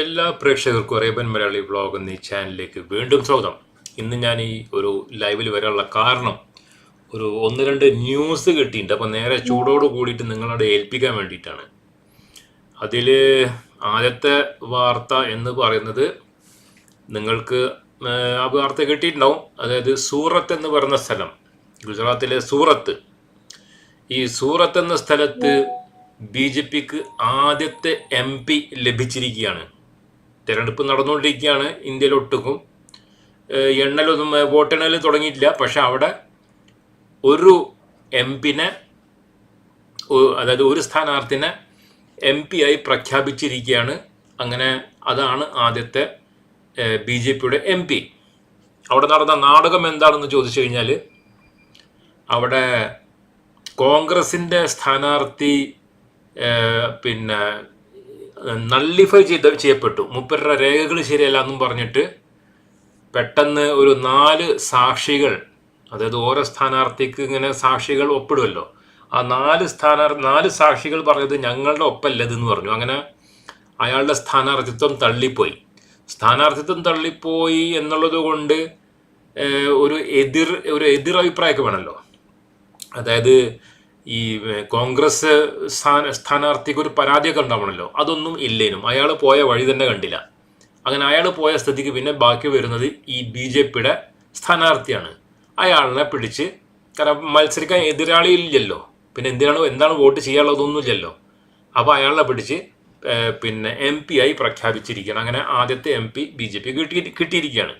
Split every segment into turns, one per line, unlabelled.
എല്ലാ പ്രേക്ഷകർക്കും Arabian Malayali vlog എന്നീ ചാനലിലേക്ക് വീണ്ടും സ്വാഗതം. ഇന്ന് ഞാൻ ഈ ഒരു ലൈവിൽ വരാനുള്ള കാരണം ഒരു ഒന്ന് രണ്ട് ന്യൂസ് കിട്ടിയിട്ടുണ്ട്. അപ്പോൾ നേരെ ചൂടോട് കൂടിയിട്ട് നിങ്ങളോട് ഏൽപ്പിക്കാൻ വേണ്ടിയിട്ടാണ്. അതിൽ ആദ്യത്തെ വാർത്ത എന്ന് പറയുന്നത് നിങ്ങൾക്ക് ആ വാർത്ത കിട്ടിയിട്ടുണ്ടാവും. അതായത് സൂറത്ത് എന്ന് പറയുന്ന സ്ഥലം ഗുജറാത്തിലെ സൂറത്ത്. ഈ സൂറത്ത് എന്ന സ്ഥലത്ത് ബി ജെ പിക്ക് ആദ്യത്തെ എം പി ലഭിച്ചിരിക്കുകയാണ്. തിരഞ്ഞെടുപ്പ് നടന്നുകൊണ്ടിരിക്കുകയാണ് ഇന്ത്യയിലൊട്ടുക്കും ഒട്ടുക്കും. എണ്ണലൊന്നും വോട്ടെണ്ണൽ തുടങ്ങിയിട്ടില്ല. പക്ഷെ അവിടെ ഒരു എം പിനെ അതായത് ഒരു സ്ഥാനാർത്ഥിനെ എം പി ആയി പ്രഖ്യാപിച്ചിരിക്കുകയാണ്. അങ്ങനെ അതാണ് ആദ്യത്തെ ബി ജെ പിയുടെ എം പി. അവിടെ നടന്ന നാടകം എന്താണെന്ന് ചോദിച്ചു കഴിഞ്ഞാൽ അവിടെ കോൺഗ്രസിന്റെ സ്ഥാനാർത്ഥി പിന്നെ നള്ളിഫൈ ചെയ്ത ചെയ്യപ്പെട്ടു. മുപ്പരുടെ രേഖകൾ ശരിയല്ല എന്നും പറഞ്ഞിട്ട് പെട്ടെന്ന് ഒരു നാല് സാക്ഷികൾ അതായത് ഓരോ സ്ഥാനാർത്ഥിക്ക് ഇങ്ങനെ സാക്ഷികൾ ഒപ്പിടുമല്ലോ ആ നാല് സ്ഥാനാർ നാല് സാക്ഷികൾ പറഞ്ഞത് ഞങ്ങളുടെ ഒപ്പല്ലതെന്ന് പറഞ്ഞു. അങ്ങനെ അയാളുടെ സ്ഥാനാർത്ഥിത്വം തള്ളിപ്പോയി. സ്ഥാനാർത്ഥിത്വം തള്ളിപ്പോയി എന്നുള്ളത് കൊണ്ട് ഒരു എതിർ ഒരു എതിർ അഭിപ്രായമൊക്കെ വേണമല്ലോ അതായത് ഈ കോൺഗ്രസ് സ്ഥാന സ്ഥാനാർത്ഥിക്ക് ഒരു പരാതിയൊക്കെ ഉണ്ടാവണമല്ലോ അതൊന്നും ഇല്ലേനും. അയാൾ പോയ വഴി തന്നെ കണ്ടില്ല. അങ്ങനെ അയാൾ പോയ സ്ഥിതിക്ക് പിന്നെ ബാക്കി വരുന്നത് ഈ ബി ജെ പിയുടെ സ്ഥാനാർത്ഥിയാണ്. അയാളിനെ പിടിച്ച് കാരണം മത്സരിക്കാൻ എതിരാളിയില്ലല്ലോ പിന്നെ എന്തിനാണ് എന്താണ് വോട്ട് ചെയ്യാനുള്ളതൊന്നുമില്ലല്ലോ. അപ്പോൾ അയാളെ പിടിച്ച് പിന്നെ എം പി ആയി പ്രഖ്യാപിച്ചിരിക്കുകയാണ്. അങ്ങനെ ആദ്യത്തെ M P B J P കിട്ടി കിട്ടിയിരിക്കുകയാണ്.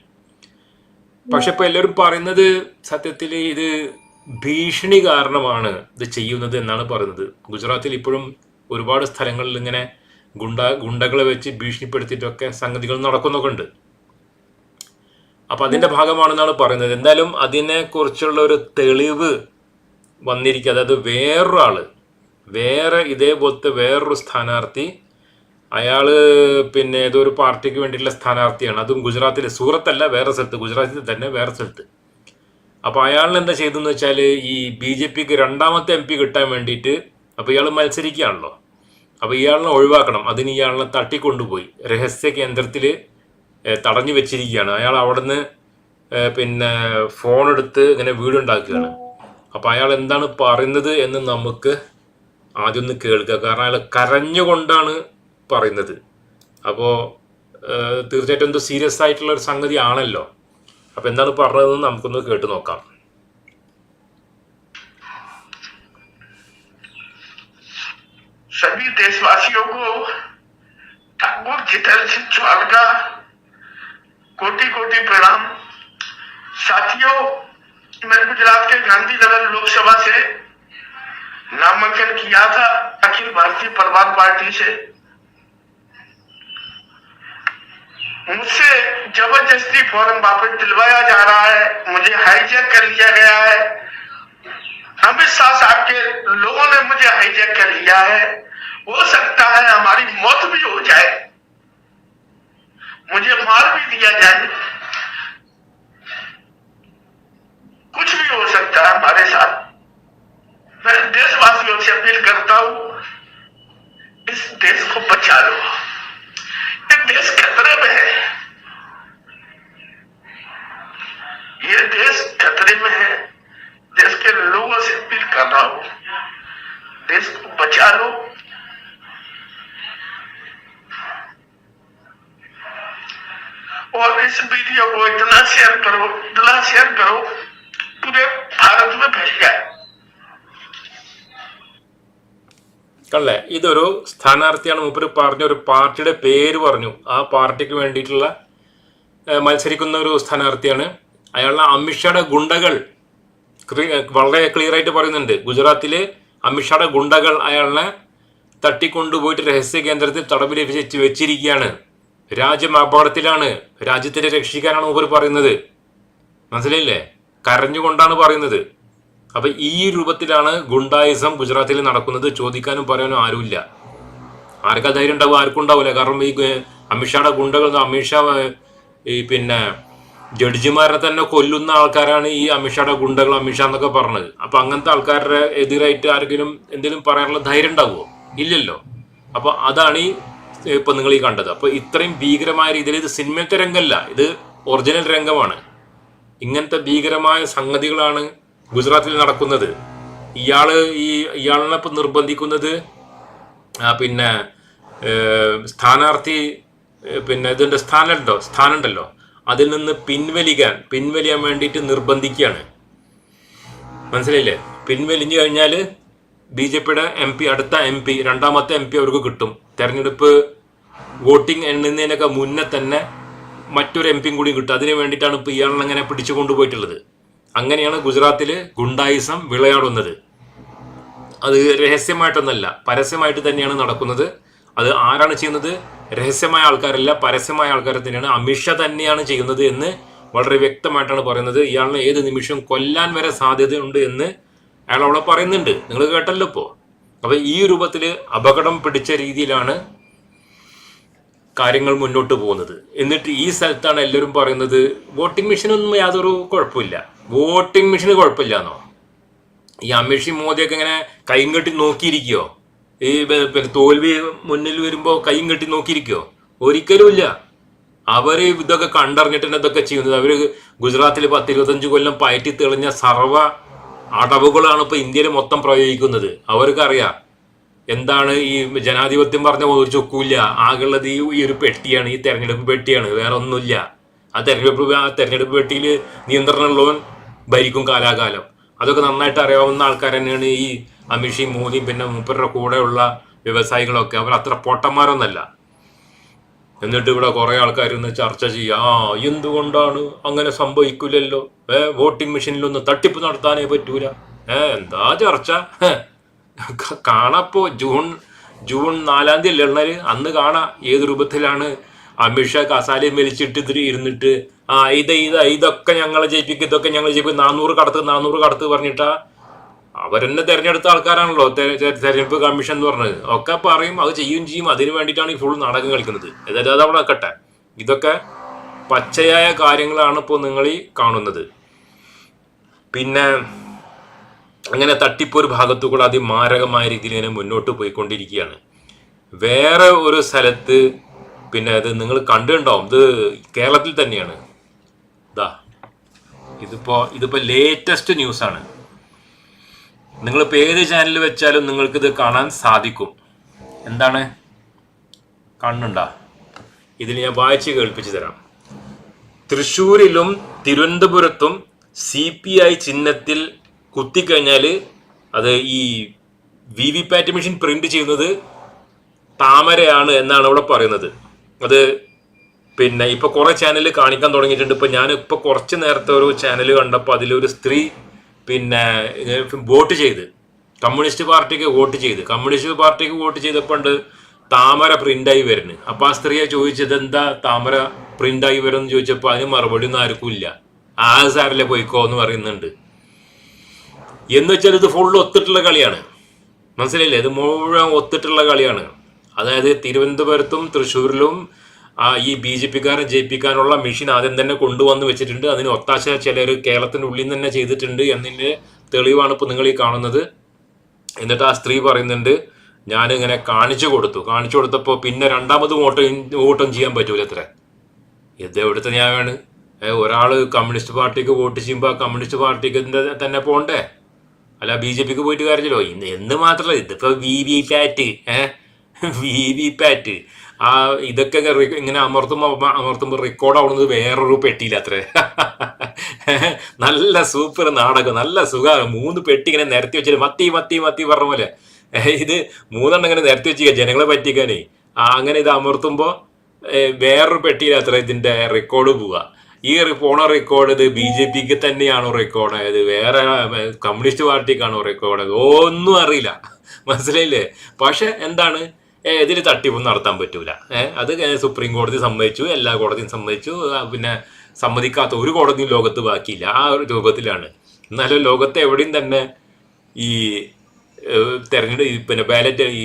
പക്ഷെ ഇപ്പൊ എല്ലാവരും പറയുന്നത് സത്യത്തിൽ ഇത് ഭീഷണി കാരണമാണ് ഇത് ചെയ്യുന്നത് എന്നാണ് പറയുന്നത്. ഗുജറാത്തിൽ ഇപ്പോഴും ഒരുപാട് സ്ഥലങ്ങളിൽ ഇങ്ങനെ ഗുണ്ട ഗുണ്ടകളെ വെച്ച് ഭീഷണിപ്പെടുത്തിയിട്ടൊക്കെ സംഗതികൾ നടക്കുന്നൊക്കെ ഉണ്ട്. അപ്പൊ അതിന്റെ ഭാഗമാണെന്നാണ് പറയുന്നത്. എന്തായാലും അതിനെക്കുറിച്ചുള്ള ഒരു തെളിവ് വന്നിരിക്കുക അതായത് വേറൊരാൾ വേറെ ഇതേപോലത്തെ വേറൊരു സ്ഥാനാർത്ഥി അയാൾ പിന്നെ ഏതോ ഒരു പാർട്ടിക്ക് വേണ്ടിയിട്ടുള്ള സ്ഥാനാർത്ഥിയാണ്. അതും ഗുജറാത്തിലെ സൂറത്തല്ല വേറെ സ്ഥലത്ത്. ഗുജറാത്തിൽ തന്നെ വേറെ സ്ഥലത്ത്. അപ്പോൾ അയാൾ എന്താ ചെയ്തെന്ന് വെച്ചാൽ ഈ ബി ജെ പിക്ക് രണ്ടാമത്തെ എം പി കിട്ടാൻ വേണ്ടിയിട്ട് അപ്പോൾ ഇയാൾ മത്സരിക്കുകയാണല്ലോ. അപ്പോൾ ഇയാളിനെ ഒഴിവാക്കണം. അതിന് ഇയാളിനെ തട്ടിക്കൊണ്ടുപോയി. രഹസ്യ കേന്ദ്രത്തിൽ തടഞ്ഞു വെച്ചിരിക്കുകയാണ്. അയാൾ അവിടുന്ന് പിന്നെ ഫോൺ എടുത്ത് ഇങ്ങനെ വീടുണ്ടാക്കുകയാണ്. അപ്പോൾ അയാൾ എന്താണ് പറയുന്നത് എന്ന് നമുക്ക് ആദ്യം ഒന്ന് കേൾക്കുക കാരണം അയാൾ കരഞ്ഞുകൊണ്ടാണ് പറയുന്നത്. അപ്പോൾ തീർച്ചയായിട്ടും എന്തോ സീരിയസ് ആയിട്ടുള്ള ഒരു സംഗതി ആണല്ലോ അപ്പോൾ എന്താണ് പറഞ്ഞതെന്ന് നമുക്കൊന്ന് കേട്ട് നോക്കാം
सभी देशवासियों को ठाकुर जितल सिंह चौहान का कोटि कोटि प्रणाम साथियों मैं गुजरात के गांधीनगर लोकसभा से नामांकन किया था अखिल भारतीय परिवार पार्टी से मुझसे ज़बरदस्ती फॉर्म वापस दिलवाया जा रहा है। मुझे हाईजैक कर लिया गया है। अमित शाह साहब के लोगों ने मुझे हाईजैक कर लिया है। हो सकता है हमारी मौत भी हो जाए। मुझे मार भी दिया जाए। कुछ भी हो सकता है हमारे साथ। मैं देशवासियों से अपील करता हूँ, इस देश को बचा लो। देश खतरे में है। ये देश खतरे में है। देश के लोगों से अपील कर रहा हूँ। देश को बचा लो। और इस वीडियो को इतना शेयर करो, इतना शेयर करो, पूरे भारत में फैल जाए।
കള്ളേ ഇതൊരു സ്ഥാനാർത്ഥിയാണ് മൂപ്പര് പറഞ്ഞ ഒരു പാർട്ടിയുടെ പേര് പറഞ്ഞു. ആ പാർട്ടിക്ക് വേണ്ടിയിട്ടുള്ള മത്സരിക്കുന്ന ഒരു സ്ഥാനാർത്ഥിയാണ്. അയാളുടെ അമിത്ഷായുടെ ഗുണ്ടകൾ വളരെ ക്ലിയർ ആയിട്ട് പറയുന്നുണ്ട്. ഗുജറാത്തിലെ അമിത്ഷായുടെ ഗുണ്ടകൾ അയാളെ തട്ടിക്കൊണ്ടുപോയിട്ട് രഹസ്യ കേന്ദ്രത്തിൽ തടവിൽ വെച്ച് വെച്ചിരിക്കുകയാണ്. രാജ്യം അപകടത്തിലാണ് രാജ്യത്തിനെ രക്ഷിക്കാനാണ് മൂപ്പർ പറയുന്നത്. മനസ്സിലായില്ലേ? കരഞ്ഞുകൊണ്ടാണ് പറയുന്നത്. അപ്പൊ ഈ രൂപത്തിലാണ് ഗുണ്ടായിസം ഗുജറാത്തിൽ നടക്കുന്നത് ചോദിക്കാനും പറയാനും ആരുമില്ല. ആർക്കാ ധൈര്യം ഉണ്ടാവും ആർക്കും ഉണ്ടാവില്ല. കാരണം ഈ അമിത്ഷായുടെ ഗുണ്ടകൾ അമിത്ഷാ ഈ പിന്നെ ജഡ്ജിമാരെ തന്നെ കൊല്ലുന്ന ആൾക്കാരാണ് ഈ അമിത്ഷായുടെ ഗുണ്ടകൾ അമിത്ഷാ എന്നൊക്കെ പറഞ്ഞത്. അപ്പൊ അങ്ങനത്തെ ആൾക്കാരുടെ എതിരായിട്ട് ആർക്കെങ്കിലും എന്തെങ്കിലും പറയാനുള്ള ധൈര്യം ഉണ്ടാവുമോ? ഇല്ലല്ലോ. അപ്പൊ അതാണ് ഈ ഇപ്പൊ നിങ്ങൾ ഈ കണ്ടത്. അപ്പൊ ഇത്രയും ഭീകരമായ രീതിയിൽ ഇത് സിനിമത്തെ രംഗമല്ല. ഇത് ഒറിജിനൽ രംഗമാണ്. ഇങ്ങനത്തെ ഭീകരമായ സംഗതികളാണ് ഗുജറാത്തിൽ നടക്കുന്നത്. ഇയാൾ ഈ ഇയാളിനെ ഇപ്പം നിർബന്ധിക്കുന്നത് പിന്നെ സ്ഥാനാർത്ഥി പിന്നെ ഇതിന്റെ സ്ഥാനമുണ്ടോ സ്ഥാനമുണ്ടല്ലോ അതിൽ നിന്ന് പിൻവലിക്കാൻ പിൻവലിയാൻ വേണ്ടിയിട്ട് നിർബന്ധിക്കുകയാണ്. മനസ്സിലായില്ലേ? പിൻവലിഞ്ഞു കഴിഞ്ഞാൽ ബി ജെ പിയുടെ എം പി അടുത്ത എം പി രണ്ടാമത്തെ എം പി അവർക്ക് കിട്ടും. തെരഞ്ഞെടുപ്പ് വോട്ടിംഗ് എണ്ണുന്നതിനൊക്കെ മുന്നേ തന്നെ മറ്റൊരു എം പിയും കൂടി കിട്ടും. അതിന് വേണ്ടിയിട്ടാണ് ഇപ്പോൾ ഇയാളിനെ അങ്ങനെ പിടിച്ചു കൊണ്ടുപോയിട്ടുള്ളത്. അങ്ങനെയാണ് ഗുജറാത്തിൽ ഗുണ്ടായിസം വിളയാടുന്നത്. അത് രഹസ്യമായിട്ടൊന്നല്ല പരസ്യമായിട്ട് തന്നെയാണ് നടക്കുന്നത്. അത് ആരാണ് ചെയ്യുന്നത്? രഹസ്യമായ ആൾക്കാരല്ല പരസ്യമായ ആൾക്കാരെ തന്നെയാണ്. അമിത്ഷാ തന്നെയാണ് ചെയ്യുന്നത് എന്ന് വളരെ വ്യക്തമായിട്ടാണ് പറയുന്നത്. ഇയാളിനെ ഏത് നിമിഷവും കൊല്ലാൻ വരെ സാധ്യതയുണ്ട് എന്ന് അയാൾ അവിടെ പറയുന്നുണ്ട്. നിങ്ങൾ കേട്ടല്ലോ ഇപ്പോൾ അപ്പൊ ഈ രൂപത്തിൽ അപകടം പിടിച്ച രീതിയിലാണ് കാര്യങ്ങൾ മുന്നോട്ട് പോകുന്നത്. എന്നിട്ട് ഈ സ്ഥലത്താണ് എല്ലാവരും പറയുന്നത് വോട്ടിംഗ് മെഷീനൊന്നും യാതൊരു കുഴപ്പമില്ല. വോട്ടിംഗ് മെഷീന് കുഴപ്പമില്ലാന്നോ? ഈ അമിത് ഷി മോദിയൊക്കെ ഇങ്ങനെ കൈയും കെട്ടി നോക്കിയിരിക്കുവോ ഈ തോൽവി മുന്നിൽ വരുമ്പോൾ കൈയും കെട്ടി നോക്കിയിരിക്കുവോ ഒരിക്കലുമില്ല അവർ ഇതൊക്കെ കണ്ടറിഞ്ഞിട്ട് തന്നെ ഇതൊക്കെ ചെയ്യുന്നത്. അവർ ഗുജറാത്തിൽ പത്ത് ഇരുപത്തഞ്ച് കൊല്ലം പയറ്റി തെളിഞ്ഞ സർവ അടവുകളാണ് ഇപ്പൊ ഇന്ത്യയിൽ മൊത്തം പ്രയോഗിക്കുന്നത്. അവർക്കറിയാം. എന്താണ് ഈ ജനാധിപത്യം പറഞ്ഞ ഒരു ചൊക്കൂല്ല. ആകെയുള്ളത് ഈ ഒരു പെട്ടിയാണ് ഈ തെരഞ്ഞെടുപ്പ് പെട്ടിയാണ്. വേറെ ഒന്നുമില്ല ആ തെരഞ്ഞെടുപ്പ് ആ തെരഞ്ഞെടുപ്പ് പെട്ടിയിൽ നിയന്ത്രണമുള്ളവൻ ഭരിക്കും കാലാകാലം. അതൊക്കെ നന്നായിട്ട് അറിയാവുന്ന ആൾക്കാർ തന്നെയാണ് ഈ അമിഷി മോദിയും പിന്നെ മൂപ്പരുടെ കൂടെയുള്ള വ്യവസായികളൊക്കെ. അവർ അത്ര പൊട്ടന്മാരൊന്നല്ല. എന്നിട്ട് ഇവിടെ കുറേ ആൾക്കാർ ഒന്ന് ചർച്ച ചെയ്യുക. ആ എന്തുകൊണ്ടാണ് അങ്ങനെ സംഭവിക്കില്ലല്ലോ? ഏ വോട്ടിംഗ് മെഷീനിലൊന്ന് തട്ടിപ്പ് നടത്താനേ പറ്റൂല. ഏ എന്താ ചർച്ച. കാണാപ്പോ ജൂൺ ജൂൺ നാലാം തീയതി അല്ലേ? അന്ന് കാണാം ഏത് രൂപത്തിലാണ് അമിത്ഷാ കസാലയും വലിച്ചിട്ട് ഇതിൽ ഇരുന്നിട്ട് ആ ഇത് ഇത് ഇതൊക്കെ ഞങ്ങളെ ജയിപ്പിക്കും ഇതൊക്കെ ഞങ്ങൾ ജയിപ്പിക്കും നാനൂറ് കടത്ത് നാനൂറ് കടത്ത് പറഞ്ഞിട്ടാ അവരെന്നെ തെരഞ്ഞെടുത്ത ആൾക്കാരാണല്ലോ തെരഞ്ഞെടുപ്പ് കമ്മീഷൻ എന്ന് പറഞ്ഞത്. ഒക്കെ പറയും അത് ചെയ്യും ചെയ്യും അതിന് വേണ്ടിയിട്ടാണ് ഈ ഫുൾ നാടകം കളിക്കുന്നത്. ഏതായാലും അത് അവിടെ ഇതൊക്കെ പച്ചയായ കാര്യങ്ങളാണ് ഇപ്പോൾ നിങ്ങൾ ഈ കാണുന്നത്. പിന്നെ അങ്ങനെ തട്ടിപ്പ് ഒരു ഭാഗത്തു കൂടെ അതിമാരകമായ രീതിയിൽ ഇങ്ങനെ മുന്നോട്ട് പോയിക്കൊണ്ടിരിക്കുകയാണ്. വേറെ ഒരു സ്ഥലത്ത് പിന്നെ അത് നിങ്ങൾ കണ്ടുണ്ടാവും ഇത് കേരളത്തിൽ തന്നെയാണ്. ഇതാ ഇതിപ്പോ ഇതിപ്പോ ലേറ്റസ്റ്റ് ന്യൂസ് ആണ്. നിങ്ങളിപ്പോൾ ഏത് ചാനൽ വെച്ചാലും നിങ്ങൾക്ക് ഇത് കാണാൻ സാധിക്കും. എന്താണ്? കണ്ണുണ്ടാ. ഇതിൽ ഞാൻ വായിച്ച് കേൾപ്പിച്ചു തരാം. തൃശ്ശൂരിലും തിരുവനന്തപുരത്തും സി പി ഐ ചിഹ്നത്തിൽ കുത്തിക്കഴിഞ്ഞാൽ അത് ഈ V V PAT machine print ചെയ്യുന്നത് താമരയാണ് എന്നാണ് അവിടെ പറയുന്നത്. അത് പിന്നെ ഇപ്പൊ കുറെ ചാനൽ കാണിക്കാൻ തുടങ്ങിയിട്ടുണ്ട്. ഇപ്പൊ ഞാൻ ഇപ്പൊ കുറച്ച് നേരത്തെ ഒരു ചാനൽ കണ്ടപ്പോൾ അതിലൊരു സ്ത്രീ പിന്നെ വോട്ട് ചെയ്ത്. കമ്മ്യൂണിസ്റ്റ് പാർട്ടിക്ക് വോട്ട് ചെയ്ത്. കമ്മ്യൂണിസ്റ്റ് പാർട്ടിക്ക് വോട്ട് ചെയ്തപ്പോൾ താമര പ്രിന്റായി വരുന്നു അപ്പൊ ആ സ്ത്രീയെ ചോദിച്ചത് എന്താ താമര പ്രിന്റായി വരുമെന്ന് ചോദിച്ചപ്പോൾ അതിന് മറുപടി ഒന്നും ആർക്കും ഇല്ല. ആ സാറിലെ പോയിക്കോ എന്ന് പറയുന്നുണ്ട്. എന്ന് വെച്ചാൽ ഇത് ഫുള്ള് ഒത്തിട്ടുള്ള കളിയാണ്. മനസ്സിലായില്ലേ? ഇത് മുഴുവൻ ഒത്തിട്ടുള്ള കളിയാണ്. അതായത് തിരുവനന്തപുരത്തും തൃശ്ശൂരിലും ഈ ബി ജെ പിക്കാരൻ ജയിപ്പിക്കാനുള്ള മെഷീൻ ആദ്യം തന്നെ കൊണ്ടുവന്ന് വെച്ചിട്ടുണ്ട്. അതിന് ഒത്താശ ചിലർ കേരളത്തിന്റെ ഉള്ളിൽ നിന്ന് തന്നെ ചെയ്തിട്ടുണ്ട് എന്നതിന്റെ തെളിവാണ് ഇപ്പോൾ നിങ്ങൾ ഈ കാണുന്നത്. എന്നിട്ട് ആ സ്ത്രീ പറയുന്നുണ്ട് ഞാനിങ്ങനെ കാണിച്ചു കൊടുത്തു. കാണിച്ചു കൊടുത്തപ്പോൾ പിന്നെ രണ്ടാമത് വോട്ട് വോട്ടും ചെയ്യാൻ പറ്റൂല അത്ര. ഇത് എവിടുത്തെ ന്യായമാണ് ഒരാൾ കമ്മ്യൂണിസ്റ്റ് പാർട്ടിക്ക് വോട്ട് ചെയ്യുമ്പോൾ കമ്മ്യൂണിസ്റ്റ് പാർട്ടിക്ക് തന്നെ പോണ്ടേ? അല്ല ബി ജെ പിക്ക് പോയിട്ട് കാര്യമല്ലോ എന്ന് മാത്രമല്ല ഇതിപ്പോ വി വി പാറ്റ് ഏഹ് വി വി പാറ്റ് ആ ഇതൊക്കെ ഇങ്ങനെ അമർത്തുമ്പോൾ അമർത്തുമ്പോൾ റെക്കോർഡ് ആവുന്നത് വേറൊരു പെട്ടിയില്ല അത്രേ. നല്ല സൂപ്പർ നാടകം നല്ല സുഖമാണ് മൂന്ന് പെട്ടി ഇങ്ങനെ നിരത്തി വെച്ചിട്ട് മത്തി മത്തി മത്തി പറഞ്ഞ പോലെ. ഇത് മൂന്നെണ്ണം ഇങ്ങനെ നിരത്തി വെച്ചിരിക്കുക ജനങ്ങളെ പറ്റിക്കാനേ. അങ്ങനെ ഇത് അമർത്തുമ്പോൾ വേറൊരു പെട്ടിയില്ല അത്ര ഇതിന്റെ റെക്കോർഡ് പോവുക ഈ പോണ റെക്കോർഡ് ഇത് ബി ജെ പിക്ക് തന്നെയാണോ റെക്കോർഡ് ആയത്? വേറെ കമ്മ്യൂണിസ്റ്റ് പാർട്ടിക്കാണോ റെക്കോർഡ് ഒന്നും അറിയില്ല. മനസ്സിലായില്ലേ? പക്ഷെ എന്താണ്? ഇതിൽ തട്ടിപ്പൊന്നും നടത്താൻ പറ്റൂല. അത് സുപ്രീം കോടതി സമ്മതിച്ചു എല്ലാ കോടതിയും സമ്മതിച്ചു പിന്നെ സമ്മതിക്കാത്ത ഒരു കോടതിയും ലോകത്ത് ബാക്കിയില്ല. ആ ഒരു രൂപത്തിലാണ്. എന്നാലും ലോകത്ത് എവിടെയും തന്നെ ഈ തെരഞ്ഞെടുപ്പ് പിന്നെ ബാലറ്റ് ഈ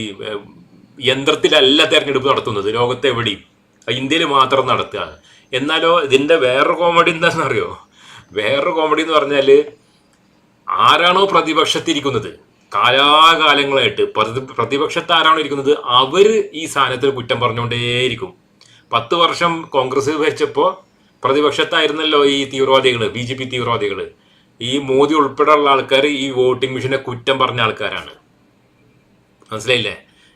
യന്ത്രത്തിലല്ല തെരഞ്ഞെടുപ്പ് നടത്തുന്നത്. ലോകത്ത് എവിടെയും. ഇന്ത്യയിൽ മാത്രം നടത്തുകയാണ് എന്നാലോ ഇതിന്റെ വേറൊരു കോമഡി എന്താണെന്നറിയോ? വേറൊരു കോമഡി എന്ന് പറഞ്ഞാൽ ആരാണോ പ്രതിപക്ഷത്തിരിക്കുന്നത്? കാലാകാലങ്ങളായിട്ട് പ്രതി പ്രതിപക്ഷത്ത് ആരാണ് ഇരിക്കുന്നത്. അവർ ഈ സാധനത്തിൽ കുറ്റം പറഞ്ഞുകൊണ്ടേയിരിക്കും. പത്ത് വർഷം കോൺഗ്രസ് ഭരിച്ചപ്പോൾ പ്രതിപക്ഷത്തായിരുന്നല്ലോ ഈ തീവ്രവാദികൾ ബി ജെ പി തീവ്രവാദികൾ ഈ മോദി ഉൾപ്പെടെയുള്ള ആൾക്കാർ ഈ വോട്ടിംഗ് മെഷീനെ കുറ്റം പറഞ്ഞ ആൾക്കാരാണ്. മനസ്സിലായില്ലേ?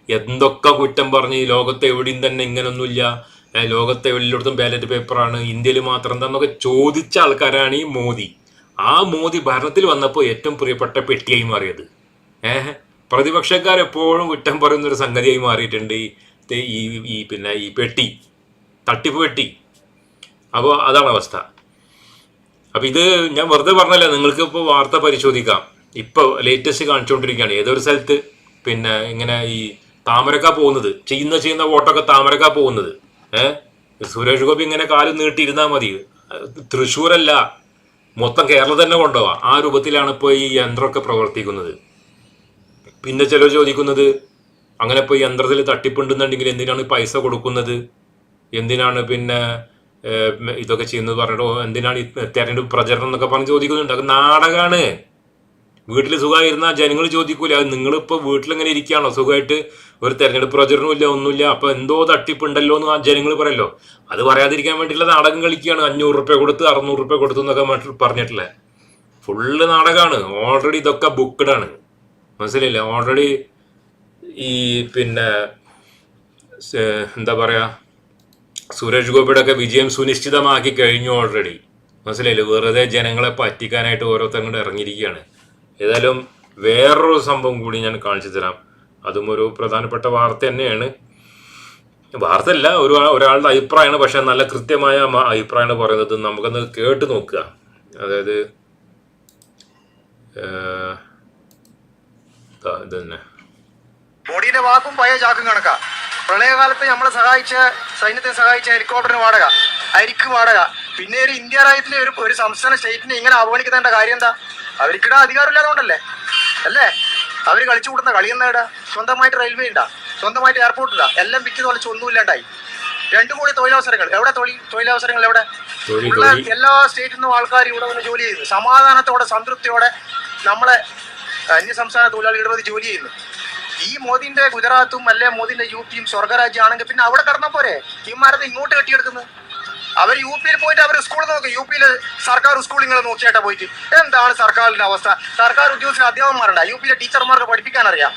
എന്തൊക്കെ കുറ്റം പറഞ്ഞ് ഈ ലോകത്തെ എവിടെയും തന്നെ ഇങ്ങനൊന്നുമില്ല. ലോകത്തെ എല്ലായിടത്തും ബാലറ്റ് പേപ്പറാണ്. ഇന്ത്യയിൽ മാത്രം എന്താന്നൊക്കെ ചോദിച്ച ആൾക്കാരാണ് ഈ മോദി. ആ മോദി ഭരണത്തിൽ വന്നപ്പോൾ ഏറ്റവും പ്രിയപ്പെട്ട പെട്ടിയായി മാറിയത്. ഏഹ് പ്രതിപക്ഷക്കാർ എപ്പോഴും കുറ്റം പറയുന്ന ഒരു സംഗതിയായി മാറിയിട്ടുണ്ട്. ഈ ഈ പിന്നെ ഈ പെട്ടി തട്ടിപ്പ് പെട്ടി. അപ്പോൾ അതാണ് അവസ്ഥ. അപ്പം ഇത് ഞാൻ വെറുതെ പറഞ്ഞല്ല നിങ്ങൾക്ക് ഇപ്പോൾ വാർത്ത പരിശോധിക്കാം. ഇപ്പോൾ ലേറ്റസ്റ്റ് കാണിച്ചുകൊണ്ടിരിക്കുകയാണ് ഏതൊരു സ്ഥലത്ത് പിന്നെ ഇങ്ങനെ ഈ താമരക്ക പോകുന്നത്? ചെയ്യുന്ന ചെയ്യുന്ന വോട്ടൊക്കെ താമരക്ക പോകുന്നത്. ഏഹ് സുരേഷ് ഗോപി ഇങ്ങനെ കാൽ നീട്ടിയിരുന്നാൽ മതി. തൃശ്ശൂരല്ല മൊത്തം കേരളം തന്നെ കൊണ്ടുപോവാ. ആ രൂപത്തിലാണ് ഇപ്പോൾ ഈ യന്ത്രമൊക്കെ പ്രവർത്തിക്കുന്നത്. പിന്നെ ചിലർ ചോദിക്കുന്നത് അങ്ങനെ ഇപ്പോൾ യന്ത്രത്തിൽ തട്ടിപ്പുണ്ടെന്നുണ്ടെങ്കിൽ എന്തിനാണ് പൈസ കൊടുക്കുന്നത്? എന്തിനാണ് പിന്നെ ഇതൊക്കെ ചെയ്യുന്നത്? പറഞ്ഞിട്ടോ എന്തിനാണ് തെരഞ്ഞെടുപ്പ് പ്രചരണം എന്നൊക്കെ പറഞ്ഞ് ചോദിക്കുന്നുണ്ട്. അത് നാടകമാണ് വീട്ടിൽ സുഖമായിരുന്ന ജനങ്ങൾ ചോദിക്കൂല. അത് നിങ്ങളിപ്പോൾ വീട്ടിലിങ്ങനെ ഇരിക്കുകയാണോ? സുഖമായിട്ട് ഒരു തെരഞ്ഞെടുപ്പ് പ്രചരണമില്ല ഒന്നുമില്ല. അപ്പോൾ എന്തോ തട്ടിപ്പുണ്ടല്ലോ എന്ന് ആ ജനങ്ങൾ പറയല്ലോ. അത് പറയാതിരിക്കാൻ വേണ്ടിയിട്ടുള്ള നാടകം കളിക്കുകയാണ്. അഞ്ഞൂറ് റുപ്യ കൊടുത്ത് അറുന്നൂറ് റുപ്യ കൊടുത്തു എന്നൊക്കെ പറഞ്ഞിട്ടില്ല? ഫുള്ള് നാടകമാണ് ഓൾറെഡി ഇതൊക്കെ ബുക്ക്ഡാണ് മനസ്സിലായില്ലേ? ഓൾറെഡി ഈ പിന്നെ എന്താ പറയുക സുരേഷ് ഗോപിയുടെ ഒക്കെ വിജയം സുനിശ്ചിതമാക്കി കഴിഞ്ഞു ഓൾറെഡി മനസ്സിലായില്ലേ? വെറുതെ ജനങ്ങളെ പറ്റിക്കാനായിട്ട് ഓരോരുത്തരും ഇറങ്ങിയിരിക്കുകയാണ്. ഏതായാലും വേറൊരു സംഭവം കൂടി ഞാൻ കാണിച്ചു തരാം. അതും ഒരു പ്രധാനപ്പെട്ട വാർത്ത തന്നെയാണ്. വാർത്തയല്ല ഒരു ഒരാളുടെ അഭിപ്രായമാണ്. പക്ഷെ നല്ല കൃത്യമായ അഭിപ്രായമാണ് പറയുന്നത്. നമുക്കൊന്ന് കേട്ട് നോക്കുക. അതായത് ഇത് തന്നെ
മോഡിയുടെ വാക്കും പഴയ ചാക്കും കണക്കാ. പ്രളയകാലത്ത് നമ്മളെ സഹായിച്ച സൈന്യത്തെ സഹായിച്ച ഹെലികോപ്റ്ററിന് വാടക അരിക്ക് വാടക. പിന്നെ ഒരു ഇന്ത്യ രാജ്യത്തിലെ ഒരു ഒരു സംസ്ഥാന സ്റ്റേറ്റിനെ ഇങ്ങനെ അവഗണിക്കുന്നതിന്റെ കാര്യം എന്താ? അവർക്കിടാ അധികാരമില്ലാതുകൊണ്ടല്ലേ അല്ലേ? അവർ കളിച്ചു കൂടുന്ന കളി എന്നാ ഇടാ? സ്വന്തമായിട്ട് റെയിൽവേ ഉണ്ടാ സ്വന്തമായിട്ട് എയർപോർട്ട് ഇടാ? എല്ലാം വിറ്റ് തൊളിച്ച് ഒന്നുമില്ലാണ്ടായി. രണ്ടു കോടി തൊഴിലവസരങ്ങൾ. എവിടെ തൊഴിൽ തൊഴിലവസരങ്ങൾ എവിടെ? എല്ലാ സ്റ്റേറ്റിൽ നിന്നും ആൾക്കാർ ഇവിടെ വന്ന് ജോലി ചെയ്യുന്നു. സമാധാനത്തോടെ സംതൃപ്തിയോടെ നമ്മളെ അന്യ സംസ്ഥാന പ്രതി ജോലി ചെയ്യുന്നു. ഈ മോദിന്റെ ഗുജറാത്തും അല്ലെ മോദിന്റെ യു പിയും സ്വർഗരാജ്യമാണെങ്കിൽ പിന്നെ അവിടെ കടന്ന പോരെ? ഇമാരത് ഇങ്ങോട്ട് കെട്ടിയെടുക്കുന്നത്? അവർ യു പിയിൽ പോയിട്ട് അവർ സ്കൂൾ നോക്കി. യു പിയിലെ സർക്കാർ സ്കൂൾ ഇങ്ങനെ നോക്കിയാട്ടാ പോയിട്ട്. എന്താണ് സർക്കാരിന്റെ അവസ്ഥ? സർക്കാർ ഉദ്യോഗസ്ഥർ അധ്യാപകന്മാരുണ്ട്? യു പിയിലെ ടീച്ചർമാർക്ക് പഠിപ്പിക്കാൻ അറിയാം.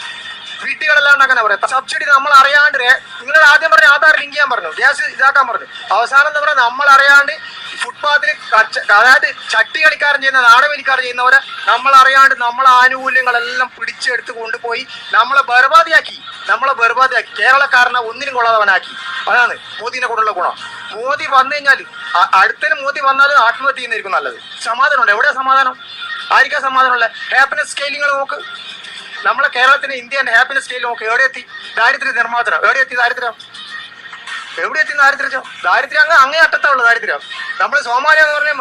വീട്ടുകളെല്ലാം അങ്ങനെ പറയാം. സബ്സിഡി നമ്മൾ അറിയാണ്ട് നിങ്ങൾ ആദ്യം പറഞ്ഞ ആധാർ ലിങ്ക് ചെയ്യാൻ പറഞ്ഞു. ഗ്യാസ് ഇതാക്കാൻ പറഞ്ഞു. അവസാനം എന്താ പറയുക നമ്മൾ അറിയാണ്ട് ഫുട്പാത്തിൽ അതായത് ചട്ടി കളിക്കാരൻ ചെയ്യുന്ന നാടവേലിക്കാരൻ ചെയ്യുന്നവരെ നമ്മൾ അറിയാണ്ട് നമ്മളെ ആനുകൂല്യങ്ങളെല്ലാം പിടിച്ചെടുത്ത് കൊണ്ടുപോയി നമ്മളെ ബർബാദിയാക്കി. നമ്മളെ ബർബാദിയാക്കി. കേരളക്കാരനെ ഒന്നിനും കൊള്ളാതവനാക്കി അതാണ് മോദിനെ കൊണ്ടുള്ള ഗുണം. മോദി വന്നു കഴിഞ്ഞാൽ അടുത്തതിന് മോദി വന്നാലും ആത്മഹത്യ ചെയ്യുന്നതായിരിക്കും നല്ലത്. സമാധാനമുണ്ട്. എവിടെയാ സമാധാനം? ആയിരിക്കാ സമാധാനമുള്ള? ഹാപ്പിനെസ് സ്കെയിലിങ്ങൾ നോക്ക്. നമ്മളെ കേരളത്തിന് ഇന്ത്യൻ ഹാപ്പിനെസ് സ്കെയിൽ നോക്ക്. എവിടെ എത്തി ദാരിദ്ര്യ നിർമ്മാർജനം. എവിടെ എത്തി ദാരിദ്ര്യം? എവിടെ എത്തി ദാരിദ്ര്യം? ദാരിദ്ര്യം അങ്ങ് അങ്ങേ അറ്റത്തുള്ള ദാരിദ്ര്യം. നമ്മൾ സോമാലിയ എന്ന് പറഞ്ഞ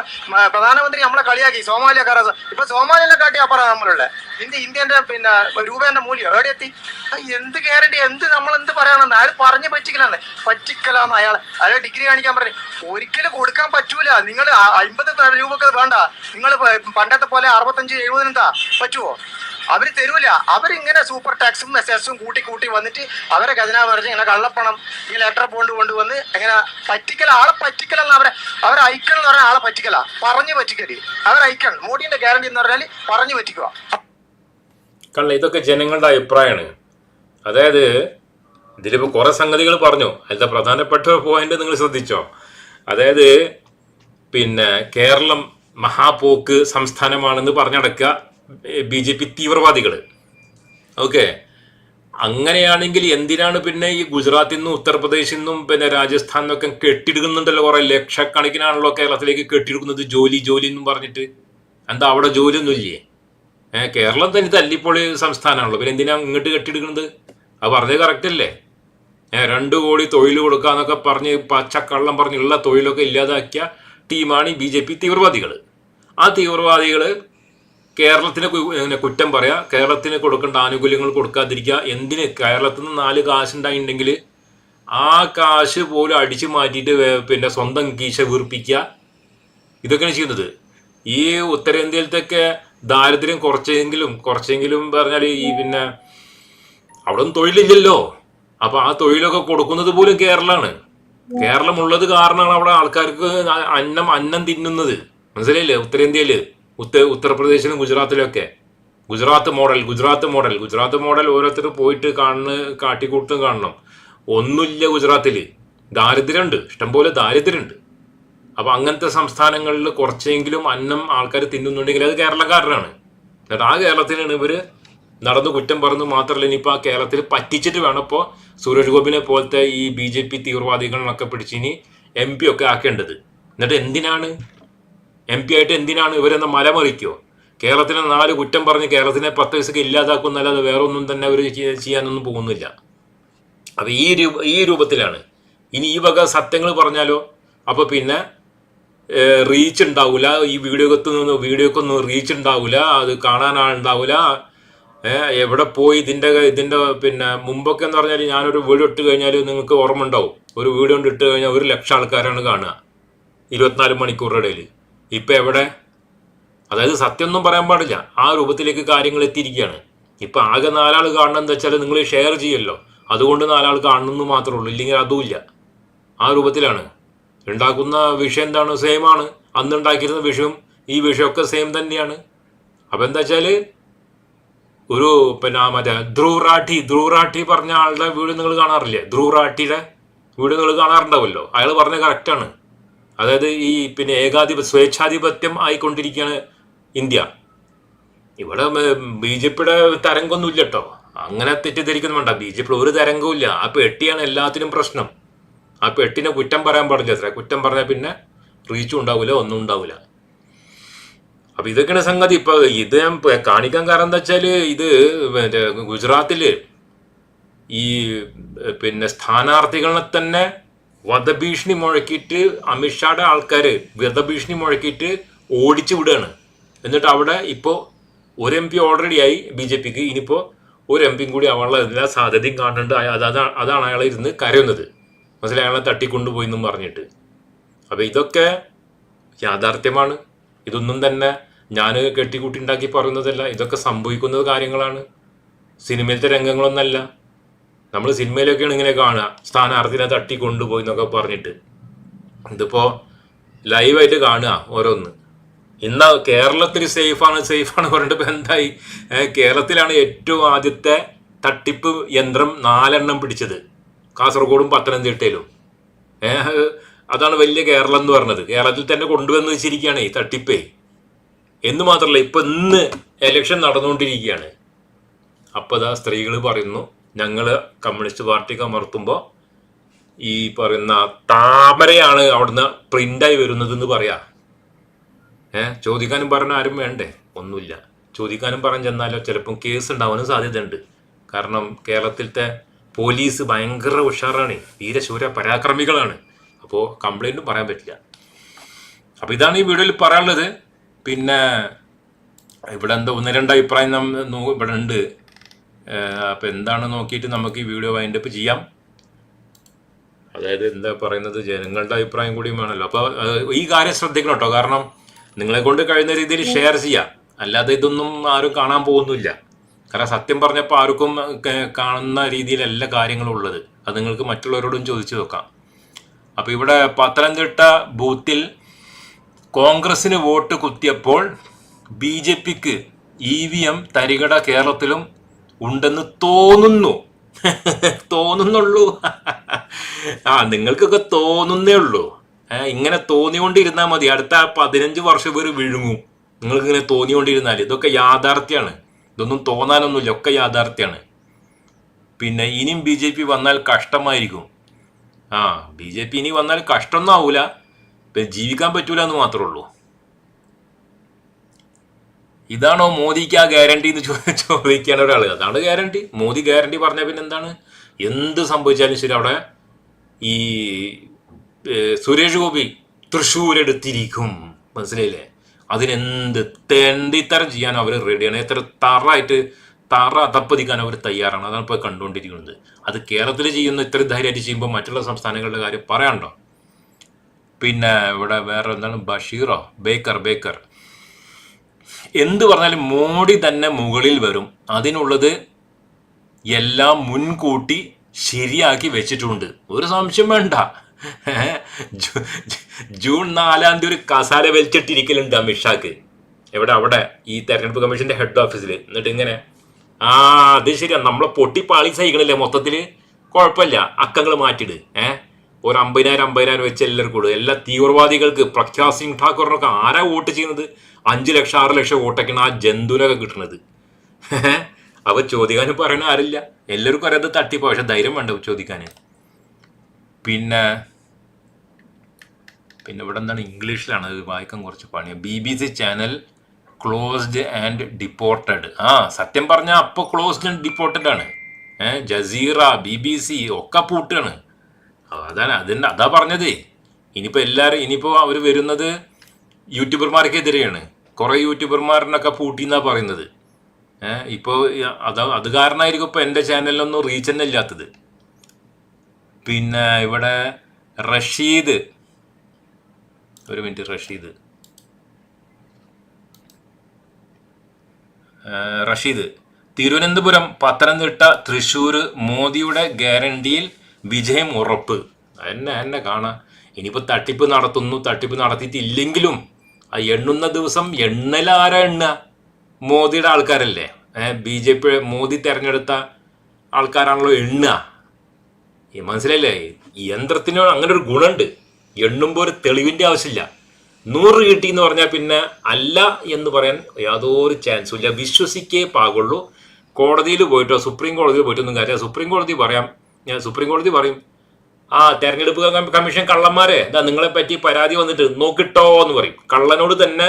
പ്രധാനമന്ത്രി നമ്മളെ കളിയാക്കി സോമാലിയക്കാർ ഇപ്പൊ സോമാലിയെ കാട്ടി അപ്പറ നമ്മളുള്ള ഇന്ത്യ ഇന്ത്യന്റെ പിന്നെ രൂപേന്റെ മൂല്യം എവിടെ എത്തി? എന്ത് ഗ്യാരണ്ടി എന്ത് നമ്മൾ എന്ത് പറയാണെന്ന് അയാൾ പറഞ്ഞു പറ്റിക്കലാന്ന്. പറ്റിക്കലാന്ന് അയാൾ അയാൾ ഡിഗ്രി കാണിക്കാൻ പറഞ്ഞു. ഒരിക്കലും കൊടുക്കാൻ പറ്റൂല. നിങ്ങൾ അമ്പത് രൂപക്ക് വേണ്ട. നിങ്ങൾ പണ്ടത്തെ പോലെ അറുപത്തഞ്ച് എഴുപതിനെന്താ? പറ്റുമോ അവർ തരൂല. അവരിങ്ങനെ സൂപ്പർ ടാക്സും എസ്എസും കൂട്ടി കൂട്ടി വന്നിട്ട് അവരെ ഖജനാവ് പറഞ്ഞ് ഇങ്ങനെ കള്ളപ്പണം ഈ ലെറ്റർ ബോണ്ട് കൊണ്ടുവന്ന് എങ്ങനെ പറ്റിക്കല ആളെ പറ്റിക്കലെന്ന് അവരെ അവരെ ഐക്കൺ എന്ന് പറഞ്ഞാൽ ആളെ പറ്റിക്കല. പറഞ്ഞു പറ്റിക്കൽ. അവരെ ഐക്കൺ മോഡിന്റെ ഗ്യാരണ്ടി എന്ന് പറഞ്ഞാൽ പറഞ്ഞു പറ്റിക്കുക.
കണ്ട ഇതൊക്കെ ജനങ്ങളുടെ അഭിപ്രായമാണ്. അതായത് ഇതിലിപ്പോൾ കുറേ സംഗതികൾ പറഞ്ഞു. അതിലത്തെ പ്രധാനപ്പെട്ട പോയിന്റ് നിങ്ങൾ ശ്രദ്ധിച്ചോ? അതായത് പിന്നെ കേരളം മഹാപോക്ക് സംസ്ഥാനമാണെന്ന് പറഞ്ഞടക്കുക. ബി ജെ പി തീവ്രവാദികൾ ഓക്കെ? അങ്ങനെയാണെങ്കിൽ എന്തിനാണ് പിന്നെ ഈ ഗുജറാത്തിൽ നിന്നും ഉത്തർപ്രദേശിൽ നിന്നും പിന്നെ രാജസ്ഥാനിൽ നിന്നൊക്കെ കെട്ടിടുക്കുന്നുണ്ടല്ലോ കുറെ ലക്ഷക്കണക്കിനാണല്ലോ കേരളത്തിലേക്ക് കെട്ടിയെടുക്കുന്നത് ജോലി ജോലി എന്നും പറഞ്ഞിട്ട്. എന്താ അവിടെ ജോലി ഒന്നും ഇല്ലേ ഏഹ് കേരളം തന്നെ തല്ലിപ്പൊളി സംസ്ഥാനമാണല്ലോ. പിന്നെ എന്തിനാ ഇങ്ങോട്ട് കെട്ടിടുക്കുന്നത്? അത് പറഞ്ഞത് കറക്റ്റ് അല്ലേ? ഏഹ് രണ്ട് കോടി തൊഴിൽ കൊടുക്കാന്നൊക്കെ പറഞ്ഞ് പച്ചക്കള്ളം പറഞ്ഞുള്ള തൊഴിലൊക്കെ ഇല്ലാതാക്കിയ ടീമാണ് ബി ജെ പി തീവ്രവാദികൾ ആ തീവ്രവാദികൾ കേരളത്തിന് കുറ്റം പറയാ? കേരളത്തിന് കൊടുക്കേണ്ട ആനുകൂല്യങ്ങൾ കൊടുക്കാതിരിക്കുക. എന്തിന്? കേരളത്തിൽ നിന്ന് നാല് കാശുണ്ടായിട്ടുണ്ടെങ്കിൽ ആ കാശ് പോലും അടിച്ചു മാറ്റിയിട്ട് പിന്നെ സ്വന്തം കീശ വീർപ്പിക്കുക. ഇതൊക്കെയാണ് ചെയ്യുന്നത്. ഈ ഉത്തരേന്ത്യയിലത്തൊക്കെ ദാരിദ്ര്യം കുറച്ചെങ്കിലും കുറച്ചെങ്കിലും പറഞ്ഞാൽ ഈ പിന്നെ അവിടെ തൊഴിലില്ലല്ലോ. അപ്പൊ ആ തൊഴിലൊക്കെ കൊടുക്കുന്നത് പോലും കേരളമാണ്. കേരളം ഉള്ളത് കാരണമാണ് അവിടെ ആൾക്കാർക്ക് അന്നം അന്നം തിന്നുന്നത്. മനസ്സിലായില്ലേ? ഉത്തരേന്ത്യയിൽ. ഉത്ത ഉത്തർപ്രദേശിലും ഗുജറാത്തിലൊക്കെ. Gujarat model Gujarat model Gujarat model ഓരോരുത്തർ പോയിട്ട് കാണുന്ന കാട്ടിക്കൂട്ടും കാണണം. ഒന്നുമില്ല ഗുജറാത്തിൽ ദാരിദ്ര്യമുണ്ട് ഇഷ്ടംപോലെ ദാരിദ്ര്യമുണ്ട് അപ്പോൾ അങ്ങനത്തെ സംസ്ഥാനങ്ങളിൽ കുറച്ചെങ്കിലും അന്നം ആൾക്കാർ തിന്നുന്നുണ്ടെങ്കിൽ അത് കേരളക്കാരനാണ്. എന്നിട്ട് ആ കേരളത്തിനാണ് ഇവർ നടന്ന് കുറ്റം പറഞ്ഞു മാത്രമല്ല ഇനിയിപ്പോൾ ആ കേരളത്തിൽ പറ്റിച്ചിട്ട് വേണം ഇപ്പോൾ സുരേഷ് ഗോപിനെ പോലത്തെ ഈ ബി ജെ പി തീവ്രവാദികളൊക്കെ പിടിച്ച് ഇനി എം പി ഒക്കെ ആക്കേണ്ടത്. എന്നിട്ട് എന്തിനാണ് എം പി ആയിട്ട് എന്തിനാണ് ഇവരെന്ന് മലമറിക്കോ? കേരളത്തിനെ നാല് കുറ്റം പറഞ്ഞ് കേരളത്തിനെ പത്ത് പൈസക്ക് ഇല്ലാതാക്കുന്നല്ലാതെ വേറെ ഒന്നും തന്നെ അവർ ചെയ്യാനൊന്നും പോകുന്നില്ല. അപ്പോൾ ഈ രൂപ ഈ രൂപത്തിലാണ്. ഇനി ഈ വക സത്യങ്ങൾ പറഞ്ഞാലോ? അപ്പോൾ പിന്നെ റീച്ച് ഉണ്ടാവില്ല ഈ വീഡിയോക്കൊന്നും വീഡിയോക്കൊന്നും റീച്ച് ഉണ്ടാവില്ല അത് കാണാൻ ആളുണ്ടാവില്ല എവിടെ പോയി ഇതിന്റെ ഇതിന്റെ പിന്നെ മുമ്പൊക്കെ എന്ന് പറഞ്ഞാൽ ഞാനൊരു വീഡിയോ ഇട്ട് കഴിഞ്ഞാൽ നിങ്ങൾക്ക് ഓർമ്മ ഉണ്ടാവും. ഒരു വീഡിയോ ഇട്ട് കഴിഞ്ഞാൽ ഒരു ലക്ഷം ആൾക്കാരാണ് കാണുക. ഇരുപത്തിനാല് മണിക്കൂറിടയിൽ ഇപ്പൊ എവിടെ? അതായത് സത്യമൊന്നും പറയാൻ പാടില്ല. ആ രൂപത്തിലേക്ക് കാര്യങ്ങൾ എത്തിയിരിക്കുകയാണ്. ഇപ്പം ആകെ നാലാൾ കാണണം എന്ന് വെച്ചാൽ നിങ്ങൾ ഷെയർ ചെയ്യല്ലോ. അതുകൊണ്ട് നാലാൾ കാണണമെന്ന് മാത്രമേ ഉള്ളൂ. ഇല്ലെങ്കിൽ അതുമില്ല ആ രൂപത്തിലാണ്. ഉണ്ടാക്കുന്ന വിഷയം എന്താണ്? സെയിം ആണ്. അന്ന് ഉണ്ടാക്കിയിരുന്ന വിഷയം ഈ വിഷയമൊക്കെ സെയിം തന്നെയാണ്. അപ്പം എന്താ വെച്ചാൽ ഒരു പിന്നെ മറ്റേ ധ്രുവ് റാഠി ധ്രുവ് റാഠി പറഞ്ഞ ആളുടെ വീട് നിങ്ങൾ കാണാറില്ലേ? ധ്രുവ് റാഠിയുടെ വീഡിയോ നിങ്ങൾ കാണാറുണ്ടാവുമല്ലോ അയാൾ പറഞ്ഞ കറക്റ്റാണ് അതായത് ഈ പിന്നെ ഏകാധിപ സ്വേച്ഛാധിപത്യം ആയിക്കൊണ്ടിരിക്കുകയാണ് ഇന്ത്യ. ഇവിടെ ബി ജെ പിയുടെ തരംഗമൊന്നും ഇല്ല കേട്ടോ അങ്ങനെ തെറ്റിദ്ധരിക്കുന്നു വേണ്ട. ബി ജെ പി ഒരു തരംഗവും ഇല്ല ആ പെട്ടിയാണ് എല്ലാത്തിനും പ്രശ്നം. ആ പെട്ടിനെ കുറ്റം പറയാൻ പാടില്ല അത്ര കുറ്റം പറഞ്ഞാൽ പിന്നെ റീച്ചും ഉണ്ടാവില്ല ഒന്നും ഉണ്ടാവില്ല. അപ്പൊ ഇതൊക്കെയാണ് സംഗതി. ഇപ്പൊ ഇത് ഞാൻ കാണിക്കാൻ കാരണം എന്താ വെച്ചാൽ ഇത് ഗുജറാത്തിൽ ഈ പിന്നെ സ്ഥാനാർത്ഥികളെ തന്നെ വധഭീഷണി മുഴക്കിയിട്ട് അമിത്ഷായുടെ ആൾക്കാർ വധഭീഷണി മുഴക്കിയിട്ട് ഓടിച്ചു വിടുകയാണ്. എന്നിട്ട് അവിടെ ഇപ്പോൾ ഒരു എം പി ഓൾറെഡി ആയി ബി ജെ പിക്ക്. ഇനിയിപ്പോൾ ഒരു എം പിയും കൂടി അവളുടെ എല്ലാ സാധ്യതയും കാണുന്നുണ്ട്. അതാണ് അതാണ് അയാളെ ഇരുന്ന് കരയുന്നത്. മനസ്സിലായി? അയാളെ തട്ടിക്കൊണ്ടുപോയി എന്നും പറഞ്ഞിട്ട്. അപ്പം ഇതൊക്കെ യാഥാർത്ഥ്യമാണ്. ഇതൊന്നും തന്നെ ഞാൻ കെട്ടിക്കൂട്ടി ഉണ്ടാക്കി പറയുന്നതല്ല. ഇതൊക്കെ സംഭവിക്കുന്ന കാര്യങ്ങളാണ്. സിനിമയിലത്തെ രംഗങ്ങളൊന്നല്ല. നമ്മൾ സിനിമയിലൊക്കെയാണ് ഇങ്ങനെ കാണുക. സ്ഥാനാർത്ഥിനെ തട്ടി കൊണ്ടുപോയി എന്നൊക്കെ പറഞ്ഞിട്ട്. ഇതിപ്പോ ലൈവായിട്ട് കാണുക ഓരോന്ന്. ഇന്ന് കേരളത്തിൽ സേഫാണ് സേഫാണ് പറഞ്ഞിട്ട് ഇപ്പൊ എന്തായി? കേരളത്തിലാണ് ഏറ്റവും ആദ്യത്തെ തട്ടിപ്പ് യന്ത്രം നാലെണ്ണം പിടിച്ചത്. കാസർഗോഡും പത്തനംതിട്ടയിലും. അതാണ് വലിയ കേരളം എന്ന് പറഞ്ഞത്. കേരളത്തിൽ തന്നെ കൊണ്ടുവന്ന് വെച്ചിരിക്കുകയാണ് ഈ തട്ടിപ്പേ. എന്ന് മാത്രമല്ല ഇപ്പൊ ഇന്ന് എലക്ഷൻ നടന്നുകൊണ്ടിരിക്കുകയാണ്. അപ്പോൾ ഇതാ സ്ത്രീകൾ പറയുന്നു ഞങ്ങൾ കമ്മ്യൂണിസ്റ്റ് പാർട്ടിക്ക് അമർത്തുമ്പോൾ ഈ പറയുന്ന താമരയാണ് അവിടുന്ന് പ്രിന്റായി വരുന്നത് എന്ന് പറയാ. ഏ ചോദിക്കാനും പറഞ്ഞ ആരും വേണ്ടേ? ഒന്നുമില്ല. ചോദിക്കാനും പറഞ്ഞു ചെന്നാലോ ചിലപ്പം കേസ് ഉണ്ടാവാനും സാധ്യതയുണ്ട്. കാരണം കേരളത്തിലത്തെ പോലീസ് ഭയങ്കര ഉഷാറാണ്. വീരശൂര പരാക്രമികളാണ്. അപ്പോൾ കംപ്ലൈന്റും പറയാൻ പറ്റില്ല. അപ്പോൾ ഇതാണ് ഈ വീഡിയോയിൽ പറയാനുള്ളത്. പിന്നെ ഇവിടെ എന്താ ഒന്ന് രണ്ട് അഭിപ്രായം ഇവിടെ ഉണ്ട്. അപ്പം എന്താണ് നോക്കിയിട്ട് നമുക്ക് ഈ വീഡിയോ വൈൻഡ് അപ്പ് ചെയ്യാം. അതായത് എന്താ പറയുന്നത്? ജനങ്ങളുടെ അഭിപ്രായം കൂടിയും വേണമല്ലോ. അപ്പോൾ ഈ കാര്യം ശ്രദ്ധിക്കണം കേട്ടോ കാരണം നിങ്ങളെ കൊണ്ട് കഴിയുന്ന രീതിയിൽ ഷെയർ ചെയ്യാം. അല്ലാതെ ഇതൊന്നും ആരും കാണാൻ പോകുന്നില്ല. കാരണം സത്യം പറഞ്ഞപ്പോൾ ആർക്കും കാണുന്ന രീതിയിലല്ല കാര്യങ്ങളും ഉള്ളത്. അത് നിങ്ങൾക്ക് മറ്റുള്ളവരോടും ചോദിച്ചു നോക്കാം. അപ്പോൾ ഇവിടെ പത്തനംതിട്ട ബൂത്തിൽ കോൺഗ്രസിന് വോട്ട് കുത്തിയപ്പോൾ ബി ജെ പിക്ക് ഇ വി എം തരികട കേരളത്തിലും ഉണ്ടെന്ന് തോന്നുന്നു. തോന്നുന്നുള്ളൂ. ആ നിങ്ങൾക്കൊക്കെ തോന്നുന്നേ ഉള്ളൂ. ഇങ്ങനെ തോന്നിക്കൊണ്ടിരുന്നാൽ മതി. അടുത്ത പതിനഞ്ച് വർഷം പേര് വിഴുങ്ങും. നിങ്ങൾക്ക് ഇങ്ങനെ തോന്നിക്കൊണ്ടിരുന്നാൽ ഇതൊക്കെ യാഥാർത്ഥ്യമാണ് ഇതൊന്നും തോന്നാനൊന്നുമില്ല ഒക്കെ യാഥാർത്ഥ്യമാണ് പിന്നെ ഇനിയും ബി ജെ പി വന്നാൽ കഷ്ടമായിരിക്കും. ആ ബി ജെ പി ഇനി വന്നാൽ കഷ്ടമൊന്നും ആവൂല. ജീവിക്കാൻ പറ്റൂല എന്ന് മാത്രമേ ഉള്ളൂ. ഇതാണോ മോദിക്ക് ആ ഗ്യാരണ്ടി എന്ന് ചോദിക്കാൻ ഒരാൾ അതാണ് ഗ്യാരണ്ടി മോദി ഗ്യാരണ്ടി പറഞ്ഞ പിന്നെ എന്താണ്? എന്ത് സംഭവിച്ചാലും ശരി അവിടെ ഈ സുരേഷ് ഗോപി തൃശ്ശൂർ എടുത്തിരിക്കും മനസ്സിലായില്ലേ? അതിനെന്ത് തെണ്ടിത്തരം ചെയ്യാൻ അവർ റെഡിയാണ് എത്ര തറായിട്ട് തറ തപ്പതിക്കാൻ അവർ തയ്യാറാണ്. അതാണ് ഇപ്പോൾ കണ്ടുകൊണ്ടിരിക്കുന്നത്. അത് കേരളത്തിൽ ചെയ്യുന്ന ഇത്ര ധൈര്യമായിട്ട് ചെയ്യുമ്പോൾ മറ്റുള്ള സംസ്ഥാനങ്ങളുടെ കാര്യം പറയാണ്ടോ പിന്നെ ഇവിടെ വേറെ എന്താണ്? ബഷീറോ? ബേക്കർ ബേക്കർ. എന്ത് പറഞ്ഞാലും മോഡി തന്നെ മുകളിൽ വരും. അതിനുള്ളത് എല്ലാം മുൻകൂട്ടി ശരിയാക്കി വെച്ചിട്ടുണ്ട്. ഒരു സംശയം വേണ്ട. ജൂൺ നാലാം തീയതി ഒരു കസാല വലിച്ചിട്ടിരിക്കലുണ്ട് അമിത്ഷാക്ക്. എവിടെ അവിടെ? ഈ തെരഞ്ഞെടുപ്പ് കമ്മീഷന്റെ ഹെഡ് ഓഫീസിൽ എന്നിട്ട് ഇങ്ങനെ ആ അത് ശരിയാ. നമ്മളെ പൊട്ടി പാളി സഹിക്കണില്ലേ മൊത്തത്തിൽ? കുഴപ്പമില്ല. അക്കങ്ങൾ മാറ്റിട് ഏ? ഒരു അമ്പതിനായിരം അമ്പതിനായിരം വെച്ച് എല്ലാവർക്കും എല്ലാ തീവ്രവാദികൾക്ക് പ്രഖ്യാസ് സിംഗ് ഠാക്കൂറിനൊക്കെ ആരാ വോട്ട് ചെയ്യുന്നത്? അഞ്ച് ലക്ഷം ആറ് ലക്ഷം വോട്ടൊക്കെയാണ് ആ ജന്തുവിനൊക്കെ കിട്ടുന്നത് അവ ചോദിക്കാനും പറയണ ആരില്ല. എല്ലാവർക്കും അറിയാതെ തട്ടിപ്പോ പക്ഷെ ധൈര്യം വേണ്ട ചോദിക്കാൻ പിന്നെ പിന്നെ ഇവിടെ എന്താണ്? ഇംഗ്ലീഷിലാണ് വായിക്കാൻ കുറച്ച് പണിയാണ് B B C channel closed and deported ആ സത്യം പറഞ്ഞാൽ അപ്പോൾ ക്ലോസ്ഡ് ആൻഡ് ഡിപ്പോർട്ടഡ് ആണ്. ഏഹ് ജസീറ ബി ബി സി ഒക്കെ പൂട്ടാണ്. അതാണ് അതിന്റെ അതാ പറഞ്ഞത്. ഇനിയിപ്പോൾ എല്ലാവരും ഇനിയിപ്പോൾ അവർ വരുന്നത് യൂട്യൂബർമാർക്കെതിരെയാണ്. കുറേ യൂട്യൂബർമാരിനൊക്കെ പൂട്ടിന്നാ പറയുന്നത്. ഇപ്പോൾ അത് അത് കാരണമായിരിക്കും ഇപ്പോൾ എന്റെ ചാനലിലൊന്നും റീച്ച് തന്നെ ഇല്ലാത്തത്. പിന്നെ ഇവിടെ റഷീദ്. ഒരു മിനിറ്റ് റഷീദ്. റഷീദ്. തിരുവനന്തപുരം പത്തനംതിട്ട തൃശ്ശൂർ മോദിയുടെ ഗ്യാരണ്ടിയിൽ വിജയം ഉറപ്പ്. എന്നെ എന്നെ കാണാം. ഇനിയിപ്പോൾ തട്ടിപ്പ് നടത്തുന്നു തട്ടിപ്പ് നടത്തിയിട്ടില്ലെങ്കിലും ആ എണ്ണുന്ന ദിവസം എണ്ണലാരാ എണ്ണ മോദിയുടെ ആൾക്കാരല്ലേ. ബി ജെ പി മോദി തെരഞ്ഞെടുത്ത ആൾക്കാരാണല്ലോ എണ്ണുക. ഈ മനസ്സിലായില്ലേ? യന്ത്രത്തിന് അങ്ങനെ ഒരു ഗുണമുണ്ട്. എണ്ണുമ്പോൾ ഒരു തെളിവിന്റെ ആവശ്യമില്ല. നൂറ് കിട്ടി എന്ന് പറഞ്ഞാൽ പിന്നെ അല്ല എന്ന് പറയാൻ യാതൊരു ചാൻസും ഇല്ല. വിശ്വസിക്കേ പാകുള്ളൂ. കോടതിയിൽ പോയിട്ടോ സുപ്രീം കോടതിയിൽ പോയിട്ടൊന്നും കാര്യം സുപ്രീം കോടതി പറയാം. ഞാൻ സുപ്രീം കോടതി പറയും. ആ തെരഞ്ഞെടുപ്പ് കമ്മീഷൻ കള്ളന്മാരെ ഇതാ നിങ്ങളെ പറ്റി പരാതി വന്നിട്ട് നോക്കിട്ടോ എന്ന് പറയും. കള്ളനോട് തന്നെ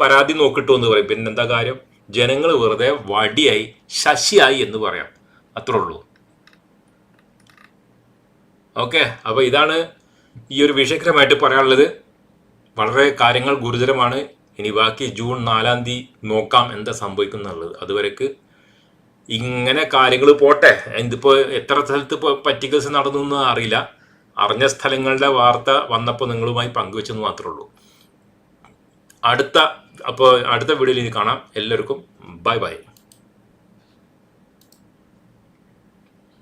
പരാതി നോക്കിട്ടോ എന്ന് പറയും. പിന്നെന്താ കാര്യം? ജനങ്ങൾ വെറുതെ വടിയായി ശശിയായി എന്ന് പറയാം. അത്രേ ഉള്ളൂ. ഓക്കെ അപ്പോൾ ഇതാണ് ഈ ഒരു വിഷയകരമായിട്ട് പറയാനുള്ളത്. വളരെ കാര്യങ്ങൾ ഗുരുതരമാണ്. ഇനി ബാക്കി ജൂൺ നാലാം തീയതി നോക്കാം എന്താ സംഭവിക്കുന്നുള്ളത്. അതുവരേക്ക് ഇങ്ങനെ കാര്യങ്ങൾ പോട്ടെ. ഇതിപ്പോൾ എത്ര സ്ഥലത്ത് ഇപ്പോൾ പറ്റിക്കൽസ് നടന്നു എന്ന് അറിയില്ല. അറിഞ്ഞ സ്ഥലങ്ങളുടെ വാർത്ത വന്നപ്പോൾ നിങ്ങളുമായി പങ്കുവെച്ചെന്ന് മാത്രമേ ഉള്ളൂ. അടുത്ത അപ്പോൾ അടുത്ത വീഡിയോയിൽ ഇനി കാണാം. എല്ലാവർക്കും ബൈ ബൈ.